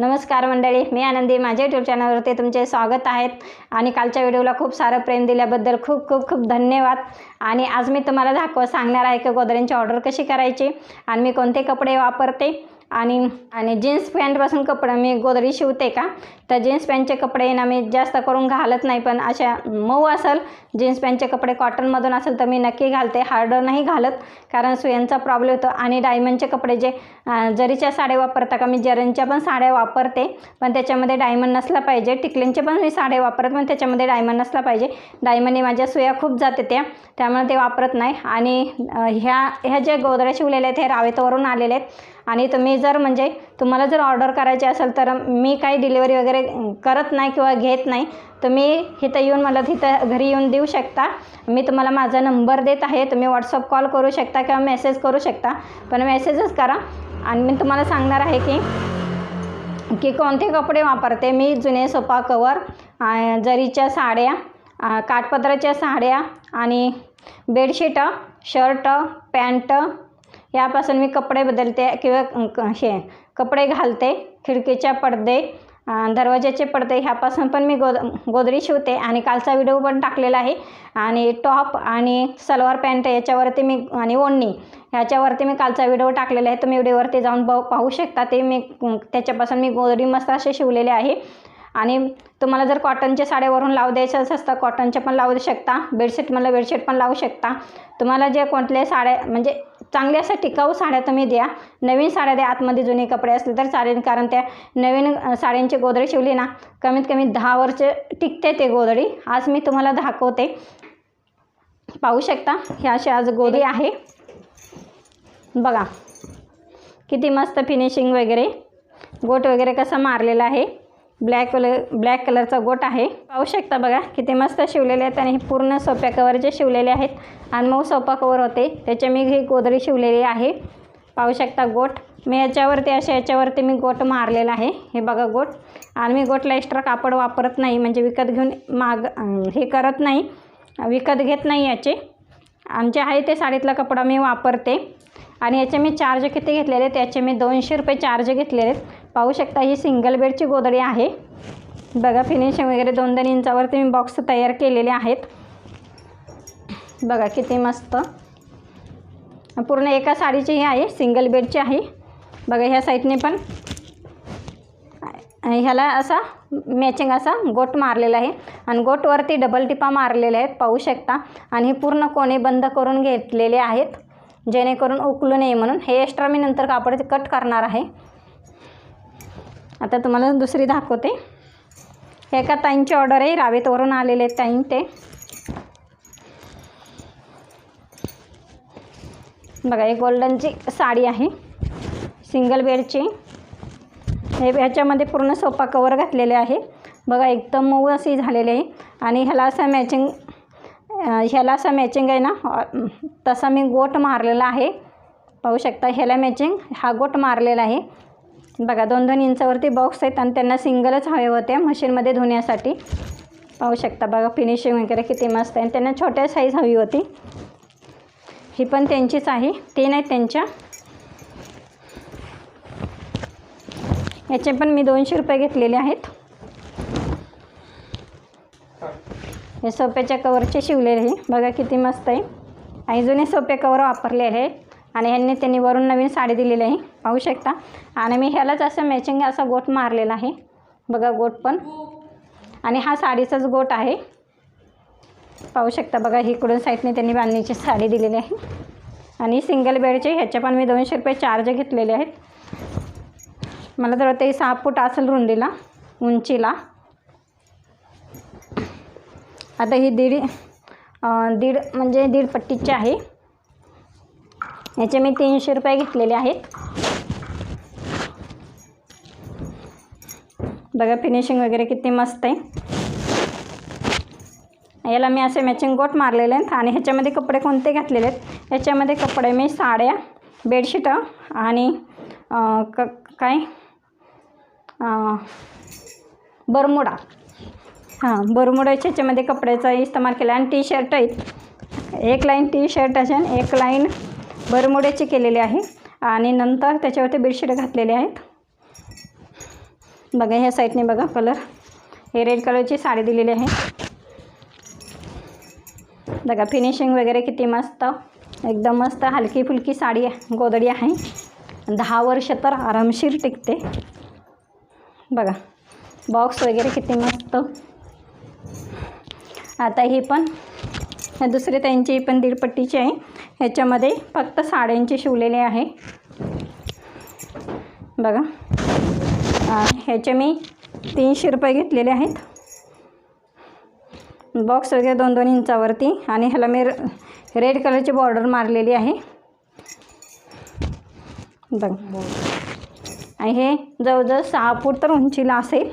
नमस्कार मंडळी मी आनंदी. माझ्या यूट्यूब चॅनलवरती तुमचे स्वागत आहेत आणि कालच्या व्हिडिओला खूप सारं प्रेम दिल्याबद्दल खूप खूप खूप धन्यवाद. आणि आज मी तुम्हाला दाखव सांगणार आहे की गोदरेंची ऑर्डर कशी करायची आणि मी कोणते कपडे वापरते. आणि आणि जीन्स पॅन्टपासून कपडे मी गोदरी शिवते का? तर जीन्स पॅन्टचे कपडे ना मी जास्त करून घालत नाही पण अशा मऊ असेल जीन्स पॅन्टचे कपडे कॉटनमधून असेल तर मी नक्की घालते. हार्डर नाही घालत कारण सुयांचा प्रॉब्लेम होतो आणि डायमंडचे कपडे जे जरीच्या साड्या वापरता का मी जरींच्या पण साड्या वापरते पण त्याच्यामध्ये डायमंड नसला पाहिजे. टिकलींचे पण मी साड्या वापरत पण त्याच्यामध्ये डायमंड नसला पाहिजे. डायमंडने माझ्या सुया खूप जाते त्या त्यामुळे ते वापरत नाही. आणि ह्या ह्या ज्या गोदऱ्या शिवलेल्या आहेत हे रावेतवरून आलेले आहेत. आणि तुम्ही जर म्हणजे तुम्हाला जर ऑर्डर करायची असेल तर मी काही डिलिव्हरी वगैरे करत नाही किंवा घेत नाही तुम्ही इथं येऊन मला तिथं घरी येऊन देऊ शकता. मी तुम्हाला माझा नंबर देत आहे तुम्ही व्हॉट्सअप कॉल करू शकता किंवा मेसेज करू शकता. पण मेसेजच करा. आणि मी तुम्हाला सांगणार आहे की की कोणते कपडे वापरते. मी जुने सोफा कवर जरीच्या साड्या काठपत्राच्या साड्या आणि बेडशीट शर्ट पॅन्ट यापासून मी कपडे बदलते किंवा क- हे कपडे घालते खिडकीच्या पडदे दरवाज्याचे पडदे ह्यापासून पण मी गोद गोदरी शिवते. आणि कालचा व्हिडिओ पण टाकलेला आहे. आणि टॉप आणि सलवार पॅन्ट याच्यावरती मी आणि ओढणी ह्याच्यावरती मी कालचा व्हिडिओ टाकलेला आहे. तुम्ही व्हिडिओवरती जाऊन ब पाहू शकता. ते मी त्याच्यापासून मी गोदरी मस्त असे शिवलेले आहे. आणि तुम्हाला जर कॉटनच्या साड्यावरून लावू द्यायचं असतं कॉटनच्या पण लावू शकता. बेडशीट मला बेडशीट पण लावू शकता. तुम्हाला जे कोणत्या साड्या म्हणजे चांगल्या अशा टिकाऊ साड्या तुम्ही द्या. नवीन साड्या द्या आतमध्ये जुने कपडे असले तर चालेल कारण त्या नवीन साड्यांचे गोदडे शिवले शिवली ना कमीत कमी दहा वर्ष टिकते ते गोदडी आज मी तुम्हाला दाखवते. पाहू शकता हे अशी आज गोदडी आहे. बघा किती मस्त फिनिशिंग वगैरे. गोट वगैरे कसा मारलेला आहे. ब्लॅक कलर ब्लॅक कलरचा गोट आहे. पाहू शकता बघा किती मस्त शिवलेले आहेत आणि हे पूर्ण सोप्या कवरचे शिवलेले आहेत. आणि मऊ सोपा कवर होते. त्याचे मी ही गोदरी शिवलेली आहे. पाहू शकता गोट. मी याच्यावरती अशा याच्यावरती मी गोट मारलेला आहे. हे बघा गोट. आणि मी गोटला एक्स्ट्रा कापड वापरत नाही. म्हणजे विकत घेऊन माग हे करत नाही. विकत घेत नाही याचे. आमचे आहे ते साडीतला कपडा मी वापरते. आणि याचे मी चार्ज किती घेतलेले आहेत? याचे मी दोनशे रुपये चार्ज घेतलेले आहेत. पाहू शकता ही सिंगल बेडची गोदडी आहे. बघा फिनिशिंग वगैरे दोन दोन इंचावरती मी बॉक्स तयार केलेले आहेत. बघा किती मस्त. पूर्ण एका साडीची ही आहे सिंगल बेडची आहे. बघा ह्या साईडने पण. ह्याला असा मॅचिंग असा गोट मारलेला आहे. आणि गोटवरती डबल टिपा मारलेले आहेत पाहू शकता. आणि हे पूर्ण कोणे बंद करून घेतलेले आहेत जेणेकरून उकलू नये म्हणून. हे एक्स्ट्रा मी नंतर कापड कट करणार आहे. आता तुम्हाला दुसरी दाखवते. एका ताईंची ऑर्डर आहे रावेतवरून आलेले आहेत ताईं ते. बघा एक गोल्डनची साडी आहे सिंगल बेडची हे ह्याच्यामध्ये पूर्ण सोफा कवर घातलेले आहे. बघा एकदम मऊ अशी झालेली आहे. आणि ह्याला असं मॅचिंग ह्याला असं मॅचिंग आहे ना तसा मी गोट मारलेला आहे. पाहू शकता ह्याला मॅचिंग हा गोट मारलेला आहे. बघा दोन दोन इंचावरती बॉक्स आहेत आणि त्यांना सिंगलच हवे होते मशीनमध्ये धुण्यासाठी. पाहू शकता बघा फिनिशिंग वगैरे किती मस्त आहे. आणि त्यांना छोट्या साईज हवी होती. ही पण त्यांचीच आहे. तीन आहेत त्यांच्या. याचे पण मी दोनशे रुपये घेतलेले आहेत. हे सोप्याच्या कवरचे शिवलेले हे बघा किती मस्त आहे. आणि जुने सोपे कवर वापरले आहेत आणि ह्यांनी त्यांनी वरून नवीन साडी दिलेली आहे. पाहू शकता. आणि मी ह्यालाच असं मॅचिंग असा गोट मारलेला आहे. बघा गोट पण. आणि हा साडीचाच गोट आहे. पाहू शकता. बघा इकडून साईडने त्यांनी बांधणीची साडी दिलेली आहे. आणि सिंगल बेडचे ह्याचे पण मी दोनशे रुपये चार्ज घेतलेले आहेत. मला तर वाटतं सहा फूट असेल रुंदीला उंचीला. आता ही दीड दीड म्हणजे दीड पट्टीची आहे. याचे मी तीनशे रुपये घेतलेले आहेत. बघा फिनिशिंग वगैरे किती मस्त आहे. याला मी असे मॅचिंग गोट मारलेले आहेत आणि ह्याच्यामध्ये कपडे कोणते घातलेले आहेत? याच्यामध्ये कपडे मी साड्या बेडशीटं आणि क काय? बरमुडा. हां बरमुडाच्या ह्याच्यामध्ये कपड्याचा इस्तेमाल केला. आणि टी शर्ट आहेत. एक लाईन टी शर्ट असे आणि एक लाईन बरमुड्याची केलेली आहे. आणि नंतर त्याच्यावरती बेडशीट घातलेले आहेत. बघा ह्या साईडने बघा कलर हे रेड कलरची साडी दिलेली आहे. बघा फिनिशिंग वगैरे किती मस्त एकदम मस्त हलकी फुलकी साडी आहे गोदडी आहे. दहा वर्ष तर आरामशीर टिकते. बघा बॉक्स वगैरे किती मस्त. आता ही पण दुसरी त्यांची पण दीडपट्टीची आहे. ह्याच्यामध्ये फक्त साड्यांचे शिवलेले आहे. बघा. ह्याचे मी तीनशे रुपये घेतलेले आहेत. बॉक्स वगैरे दोन दोन इंचावरती आणि ह्याला मी रेड कलरची बॉर्डर मारलेली आहे. बघ. आणि हे जवळजवळ सहा फूट तर उंचीला असेल.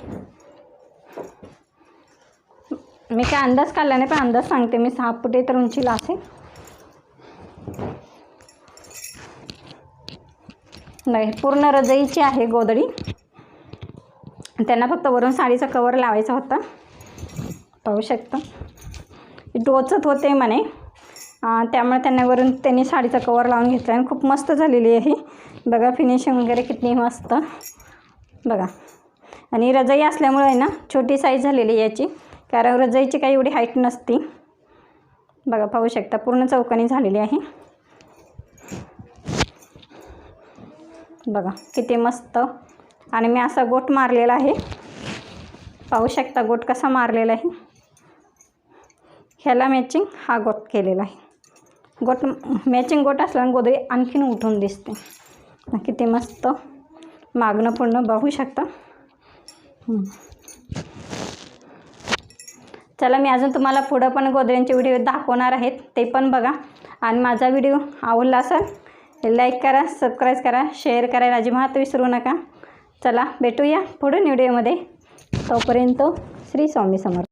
मी काय अंदाज काढला नाही पण अंदाज सांगते मी. सहा फुटे तर उंचीला असेल. नाही पूर्ण रजईची आहे गोदडी त्यांना फक्त वरून साडीचा कवर लावायचा होता. पाहू शकता. टोचत होते म्हणे. त्यामुळे त्यांना वरून त्यांनी साडीचा कवर लावून घेतला आणि खूप मस्त झालेली आहे बघा फिनिशिंग वगैरे किती मस्त. बघा. आणि रजाई असल्यामुळे आहे ना छोटी साईज झालेली आहे याची. कारण रजाईची काही एवढी हाईट नसती. बघा पाहू शकता. पूर्ण चौकानी झालेली आहे. बघा किती मस्त. आणि मी असा गोट मारलेला आहे. पाहू शकता गोट कसा मारलेला आहे. ह्याला मॅचिंग हा गोट केलेला आहे. गोट मॅचिंग गोट असल्याने गोदरी आणखीन उठून दिसते. किती मस्त. मागणं पूर्ण बघू शकता. चला मी अजून तुम्हाला पुढं पण गोदऱ्यांचे व्हिडिओ दाखवणार आहेत. ते पण बघा. आणि माझा व्हिडिओ आवडला असेल लाईक करा सबस्क्राईब करा शेअर करायला अजिबात विसरू नका. चला भेटूया पुढील व्हिडिओमध्ये तोपर्यंत श्री स्वामी समर्थ.